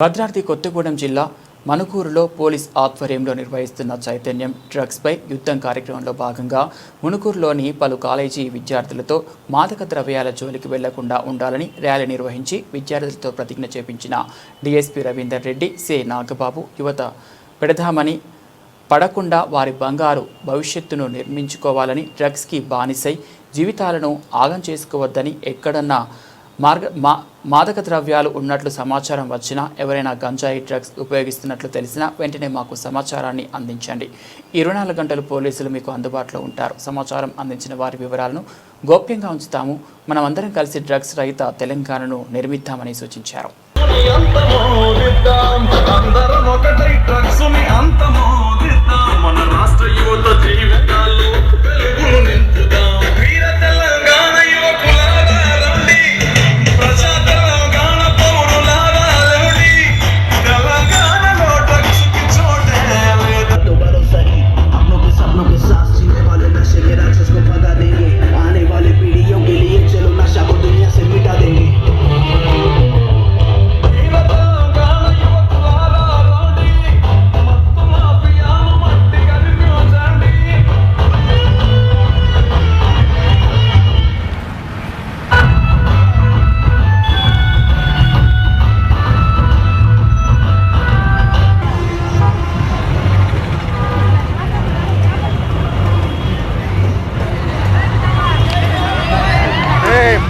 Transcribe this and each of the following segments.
భద్రాద్రి కొత్తగూడెం జిల్లా మణుకూరులో పోలీస్ ఆధ్వర్యంలో నిర్వహిస్తున్న చైతన్యం డ్రగ్స్పై యుద్ధం కార్యక్రమంలో భాగంగా మునుకూరులోని పలు కాలేజీ విద్యార్థులతో మాదక ద్రవ్యాల జోలికి వెళ్ళకుండా ఉండాలని ర్యాలీ నిర్వహించి విద్యార్థులతో ప్రతిజ్ఞ చేపించిన డీఎస్పీ రవీందర్ రెడ్డి సే. నాగబాబు యువత పెడదామని పడకుండా వారి బంగారు భవిష్యత్తును నిర్మించుకోవాలని డ్రగ్స్కి బానిసై జీవితాలను ఆగం చేసుకోవద్దని ఎక్కడన్నా మార్గ మా మాదక ద్రవ్యాలు ఉన్నట్లు సమాచారం వచ్చినా ఎవరైనా గంజాయి డ్రగ్స్ ఉపయోగిస్తున్నట్లు తెలిసినా వెంటనే మాకు సమాచారాన్ని అందించండి. ఇరవై నాలుగు గంటలు పోలీసులు మీకు అందుబాటులో ఉంటారు. సమాచారం అందించిన వారి వివరాలను గోప్యంగా ఉంచుతాము. మనమందరం కలిసి డ్రగ్స్ రహిత తెలంగాణను నిర్మిద్దామని సూచించారు.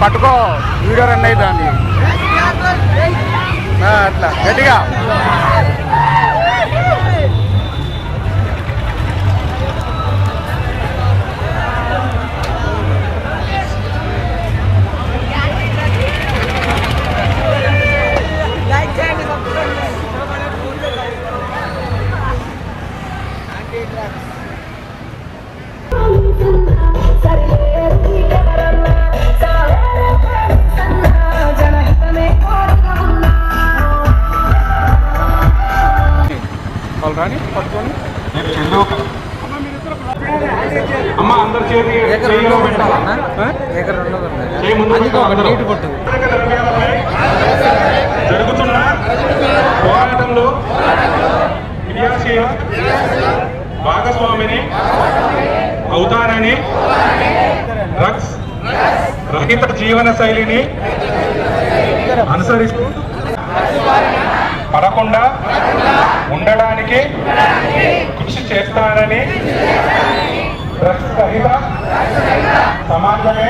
పట్టుకో. వీడియో రన్ అవుతుంది. అట్లా. గట్టిగా. రాని పట్టుకొని. అమ్మ అందరి చేతి. జరుగుతున్న పోరాటంలో క్రియాశీల భాగస్వామిని అవుతానని డ్రగ్స్ రహిత జీవన శైలిని అనుసరిస్తూ పడకుండా ఉండడానికి కృషి చేస్తానని డ్రగ్స్ రహిత సమాజమే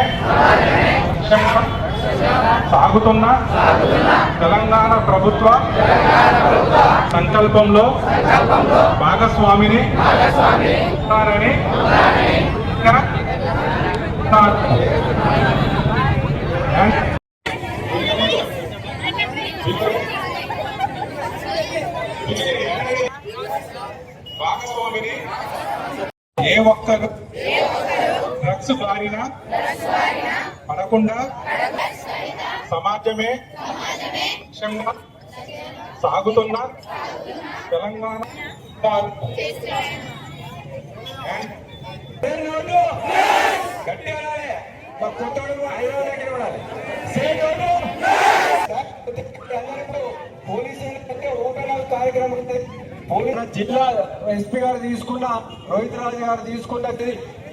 సాగుతున్న తెలంగాణ ప్రభుత్వ సంకల్పంలో భాగస్వామిని ఉన్నానని భాగస్వామిని ఏ ఒక్కరు డ్రగ్స్ బారిన పడకుండా సమాజమే లక్ష్యంగా సాగుతున్న తెలంగాణ And గట్టిగా అనాలి. మా కొత్తోడు హైదరాబాద్ దగ్గర ఉండాలి. కార్యక్రమం. పోలీసు జిల్లా ఎస్పీ గారు తీసుకున్న రోహిత్ రాజు గారు తీసుకున్నది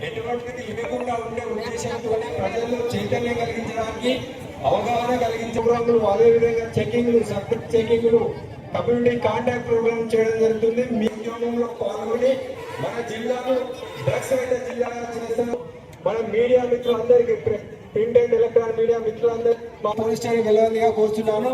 ఎటువంటిది ఇవ్వకుండా ఉండే ఉద్దేశంతోనే ప్రజల్లో చైతన్యం కలిగించడానికి అవగాహన కలిగించే ప్రోగ్రాములు అదేవిధంగా చెకింగ్లు సబ్జెక్ట్ చెకింగ్లు కమ్యూనిటీ కాంటాక్ట్ ప్రోగ్రామ్ చేయడం జరుగుతుంది. మీ ఉద్యోగంలో పాల్గొని మన జిల్లాను డ్రగ్స్ రహిత జిల్లాగా చేస్తాం మన మీడియా మిత్రులందరికీ ప్ర- ప్రింట్ అండ్ ఎలక్ట్రానిక్ మీడియా మిత్రులందరికీ మా పోలీస్ స్టేషన్ వెళ్ళాలిగా కోరుతున్నాను